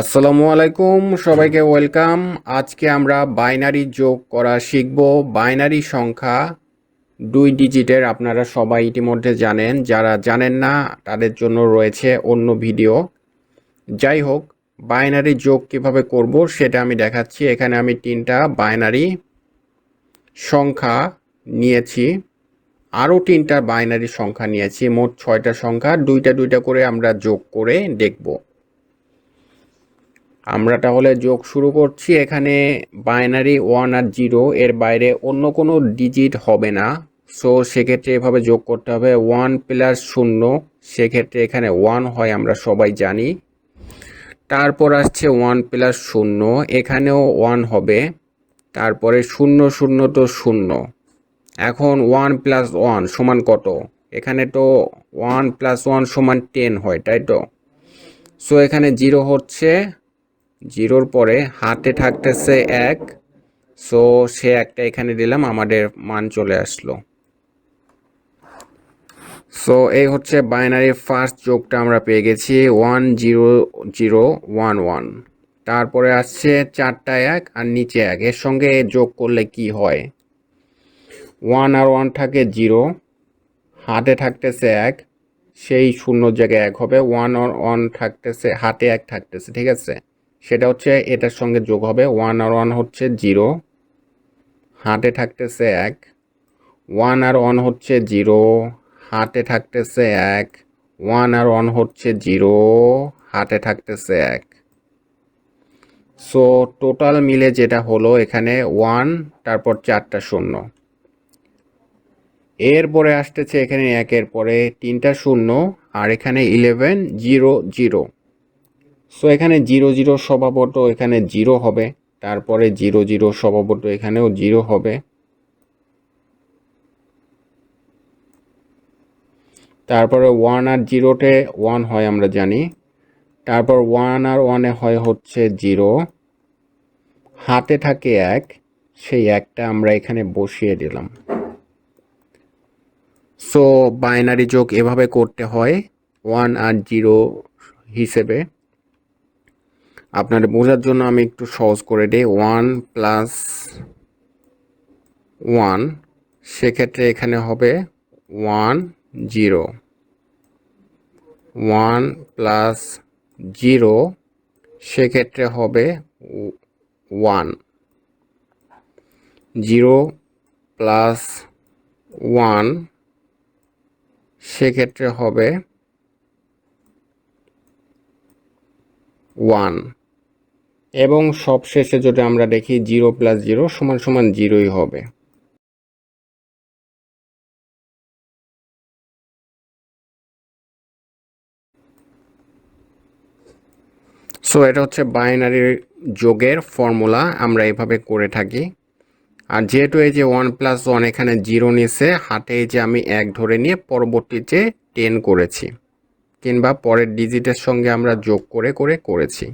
আসসালামু আলাইকুম, সবাইকে ওয়েলকাম। আজকে আমরা বাইনারি যোগ করা শিখব। বাইনারি সংখ্যা দুই ডিজিটের, আপনারা সবাই ইতিমধ্যে জানেন। যারা জানেন না, তাদের জন্য রয়েছে অন্য ভিডিও। যাই হোক, বাইনারি যোগ কীভাবে করব সেটা আমি দেখাচ্ছি। এখানে আমি তিনটা বাইনারি সংখ্যা নিয়েছি। আরও তিনটা বাইনারি সংখ্যা নিয়েছি। মোট ছয়টা সংখ্যা, দুইটা দুইটা করে আমরা যোগ করে দেখব। আমরা তাহলে যোগ শুরু করছি। এখানে বাইনারি ওয়ান আর জিরো এর বাইরে অন্য কোনো ডিজিট হবে না। সো সেক্ষেত্রে এভাবে যোগ করতে হবে। ওয়ান প্লাস শূন্য, সেক্ষেত্রে এখানে ওয়ান হয়, আমরা সবাই জানি। তারপর আসছে ওয়ান প্লাস শূন্য, এখানেও ওয়ান হবে। তারপরে শূন্য শূন্য তো শূন্য। এখন ওয়ান প্লাস ওয়ান সমান কত? এখানে তো ওয়ান প্লাস ওয়ান সমান টেন হয়, তাই তো? সো এখানে জিরো হচ্ছে। জিরোর পরে হাতে থাকতেছে এক সো সে একটা এখানে দিলাম, আমাদের মান চলে আসলো। সো এই হচ্ছে বাইনারি ফার্স্ট যোগটা আমরা পেয়ে গেছি one zero zero one one তারপরে আসছে চারটা এক আর নিচে এক, এর সঙ্গে যোগ করলে কি হয়? ওয়ান আর ওয়ান থাকে জিরো হাতে থাকতেছে এক, সেই শূন্য জায়গায় এক হবে ওয়ান আর ওয়ান থাকতেছে, হাতে এক থাকতেছে, ঠিক আছে? সেটা হচ্ছে এটার সঙ্গে যোগ হবে ওয়ান আর ওয়ান হচ্ছে জিরো হাতে থাকতেছে এক। ওয়ান আর ওয়ান হচ্ছে জিরো হাতে থাকতেছে এক। ওয়ান আর ওয়ান হচ্ছে জিরো হাতে থাকতেছে এক। সো টোটাল মিলে যেটা হলো এখানে ওয়ান তারপর চারটা শূন্য। এরপরে আসতেছে এখানে একের পরে তিনটা শূন্য, আর এখানে ইলেভেন জিরো জিরো সো এখানে জিরো জিরো স্বভাবত এখানে জিরো হবে। তারপরে জিরো জিরো স্বভাবত এখানেও জিরো হবে। তারপরে ওয়ান আর জিরোতে ওয়ান হয় আমরা জানি। তারপর ওয়ান আর ওয়ানে হয় হচ্ছে জিরো। হাতে থাকে এক, সেই একটা আমরা এখানে বসিয়ে দিলাম। সো বাইনারি যোগ এভাবে করতে হয় ওয়ান আর জিরো হিসেবে। আপনাদের বোঝার জন্য আমি একটু সহজ করে দিই। ওয়ান প্লাস ওয়ান, সেক্ষেত্রে এখানে হবে one zero. One plus zero, সেক্ষেত্রে হবে ওয়ান। জিরো প্লাস ওয়ান, সেক্ষেত্রে হবে ওয়ান। এবং সবশেষে যদি আমরা দেখি জিরো প্লাস জিরো সমান সমান জিরোই হবে। সো এটা হচ্ছে বাইনারি যোগের ফর্মুলা আমরা এভাবে করে থাকি। আর যেহেতু এই যে ওয়ান প্লাস ওয়ান এখানে জিরো নিছে হাতে এই যে আমি এক ধরে নিয়ে পরবর্তীতে টেন করেছি। কিংবা পরের ডিজিটের সঙ্গে আমরা যোগ করে করে করেছি।